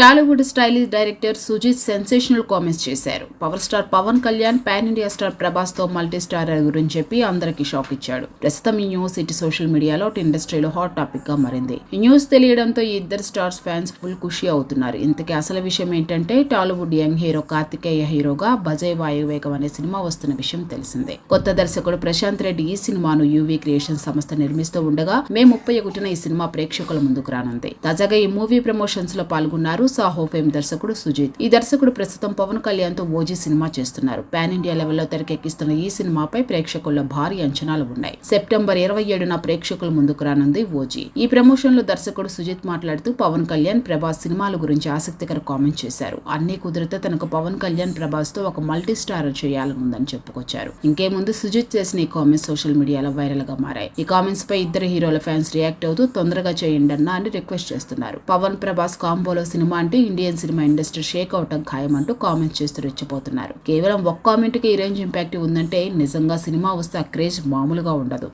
Tollywood stylish director Sujeeth sensational comments చేశారు. Power star Pawan Kalyan pan India star ప్రభాస్తో multi star గురించి చెప్పి అందరికి shock ఇచ్చాడు. ప్రస్తుతం ఈ న్యూస్ ఇటు సోషల్ మీడియాలో ఇండస్ట్రీలో హాట్ టాపిక్గా మారింది. ఈ న్యూస్ తెలియడంతో ఈ ఇద్దరు స్టార్స్ ఫ్యాన్స్ ఫుల్ ఖుషి అవుతున్నారు. ఇంతకీ అసలు విషయం ఏంటంటే టాలీవుడ్ యంగ్ హీరో కార్తికేయ హీరోగా బజయ్ వాయువేగం అనే సినిమా వస్తున్న విషయం తెలిసిందే. కొత్త దర్శకుడు ప్రశాంత్ రెడ్డి ఈ సినిమాను యూవీ క్రియేషన్ సంస్థ నిర్మిస్తూ ఉండగా మే ముప్పై ఒకటిన ఈ సినిమా ప్రేక్షకుల ముందుకు రానుంది. తాజాగా ఈ మూవీ ప్రమోషన్స్లో పాల్గొన్నారు సాహో ఫేమ్ దర్శకుడు సుజిత్. ఈ దర్శకుడు ప్రస్తుతం పవన్ కళ్యాణ్తో ఓజీ సినిమా చేస్తున్నారు. పాన్ ఇండియా లెవెల్లో తెరకెక్కిస్తున్న ఈ సినిమాపై ప్రేక్షకుల్లో భారీ అంచనాలు ఉన్నాయి. సెప్టెంబర్ ఇరవై ఏడున ప్రేక్షకుల ముందుకు రానుంది ఓజీ. ఈ ప్రమోషన్లో దర్శకుడు సుజిత్ మాట్లాడుతూ పవన్ కళ్యాణ్ ప్రభాస్ సినిమాల గురించి ఆసక్తికర కామెంట్ చేశారు. అన్ని కుదిరితే తనకు పవన్ కళ్యాణ్ ప్రభాస్తో ఒక మల్టీ స్టార్ చేయాలనుందని చెప్పుకొచ్చారు. ఇంకేముందు సుజిత్ చేసిన ఈ కామెంట్స్ సోషల్ మీడియాలో వైరల్గా మారాయి. ఈ కామెంట్స్ పై ఇద్దరు హీరోల ఫ్యాన్స్ రియాక్ట్ అవుతూ తొందరగా చేయండి అన్న అని రిక్వెస్ట్ చేస్తున్నారు. పవన్ ప్రభాస్ కాంబోలో సినిమా అంటే ఇండియన్ సినిమా ఇండస్ట్రీ షేక్ అవటం ఖాయమంటూ కామెంట్స్ చేస్తూ రెచ్చిపోతున్నారు. కేవలం ఒక్క కామెంట్కి ఈ రేంజ్ ఇంపాక్ట్ ఉందంటే నిజంగా సినిమా వస్తే ఆ క్రేజ్ మామూలుగా ఉండదు.